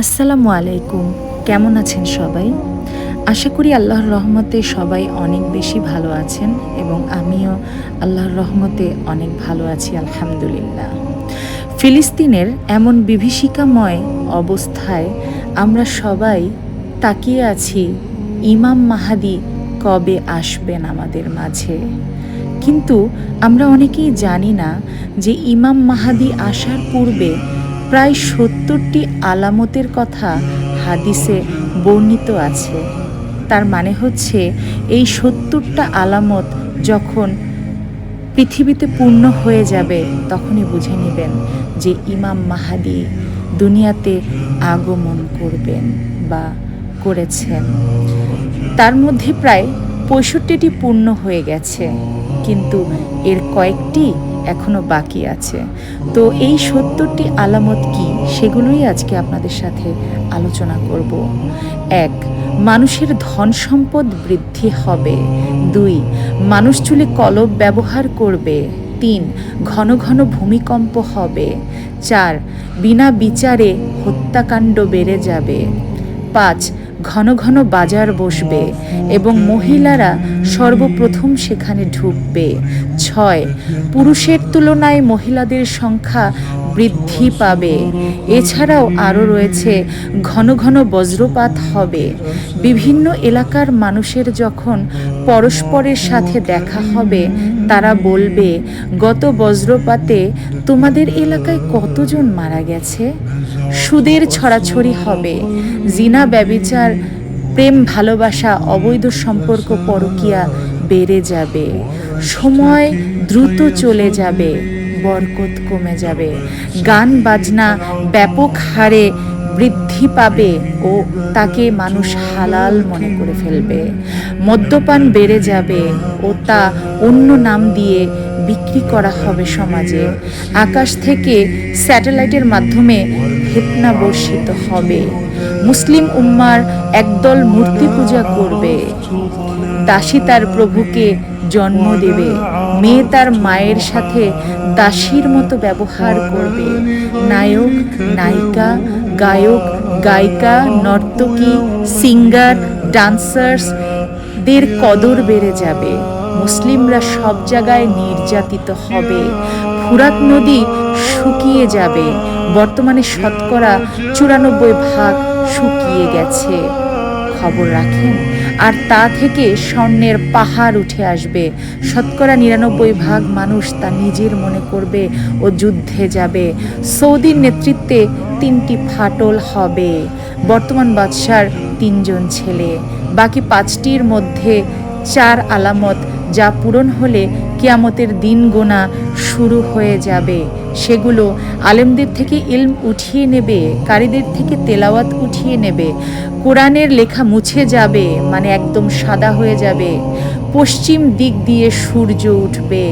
আসসালামু আলাইকুম। কেমন আছেন সবাই? আশা করি আল্লাহর রহমতে সবাই অনেক বেশি ভালো আছেন এবং আমিও আল্লাহর রহমতে অনেক ভালো আছি, আলহামদুলিল্লাহ। ফিলিস্তিনের এমন বিভীষিকাময় অবস্থায় আমরা সবাই তাকিয়ে আছি, ইমাম মাহাদি কবে আসবেন আমাদের মাঝে? কিন্তু আমরা অনেকেই জানি না যে ইমাম মাহাদি আসার পূর্বে প্রায় সত্তরটি আলামতের কথা হাদিসে বর্ণিত আছে। তার মানে হচ্ছে, এই সত্তরটা আলামত যখন পৃথিবীতে পূর্ণ হয়ে যাবে, তখনই বুঝে নেবেন যে ইমাম মাহাদি দুনিয়াতে আগমন করবেন বা করেছেন। তার মধ্যে প্রায় পঁয়ষট্টিটি পূর্ণ হয়ে গেছে, কিন্তু এর কয়েকটি এখনও বাকি আছে। তো এই সত্তরটি আলামত কি? সেগুলোই আজকে আপনাদের সাথে আলোচনা করব। এক, মানুষের ধন সম্পদ বৃদ্ধি হবে। দুই, মানুষ চুলে কলব ব্যবহার করবে। তিন, ঘন ঘন ভূমিকম্প হবে। চার, বিনা বিচারে হত্যাকাণ্ড বেড়ে যাবে। পাঁচ ঘন ঘন বাজার বসবে এবং মহিলারা সর্বপ্রথম সেখানে ঢুকবে। ছয়, পুরুষের তুলনায় মহিলাদের সংখ্যা বৃদ্ধি পাবে। এছাড়াও আরও রয়েছে, ঘন ঘন বজ্রপাত হবে। বিভিন্ন এলাকার মানুষের যখন পরস্পরের সাথে দেখা হবে, তারা বলবে, গত বজ্রপাতে তোমাদের এলাকায় কতজন মারা গেছে? সুদের ছড়াছড়ি হবে। জিনা ব্যবিচার, প্রেম ভালোবাসা, অবৈধ সম্পর্ক পরকিয়া বেড়ে যাবে। সময় দ্রুত চলে যাবে, বরকত কমে যাবে। গান, বাজনা, ব্যাপক হারে বৃদ্ধি পাবে ও তাকে মানুষ হালাল মনে করে ফেলবে। মদ্যপান বেড়ে যাবে ও তা অন্য নাম দিয়ে বিক্রি করা হবে সমাজে। আকাশ থেকে স্যাটেলাইটের মাধ্যমে ফেতনা বর্ষিত হবে। মুসলিম উম্মার একদল মূর্তি পূজা করবে। দাসী তার প্রভুকে জন্ম দেবে। মেয়ে তার মায়ের সাথে দাসীর মতো ব্যবহার করবে। নায়ক, নায়িকা, গায়ক, গায়িকা, নর্তকী, সিঙ্গার, ডান্সার্স, দের কদর বেড়ে যাবে। মুসলিমরা সব জায়গায় নির্যাতিত হবে। ফুরাত নদী শুকিয়ে যাবে। বর্তমানে শতকরা চুরানব্বই ভাগ শুকিয়ে গেছে। খবর রাখেন আর তা থেকে স্বর্ণের পাহাড় উঠে আসবে। শতকরা নিরানব্বই ভাগ মানুষ তা নিজের মনে করবে ও যুদ্ধে যাবে। সৌদির নেতৃত্বে তিনটি ফাটল হবে। বর্তমান বাদশার তিনজন ছেলে। বাকি পাঁচটির মধ্যে চার আলামত যা পূরণ হলে কিয়ামতের দিন গোনা শুরু হয়ে যাবে। সেগুলো আলেমদের থেকে ইলম উঠিয়ে নেবে, কারীদের থেকে তেলাওয়াত উঠিয়ে নেবে। কোরআনের লেখা মুছে যাবে মানে একদম সাদা হয়ে যাবে। পশ্চিম দিক দিয়ে সূর্য উঠবে।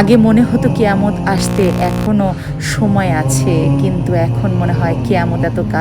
আগে মনে হতো কেয়ামত আসতে এখনও সময় আছে, কিন্তু এখন মনে হয় কেয়ামত এত কাছে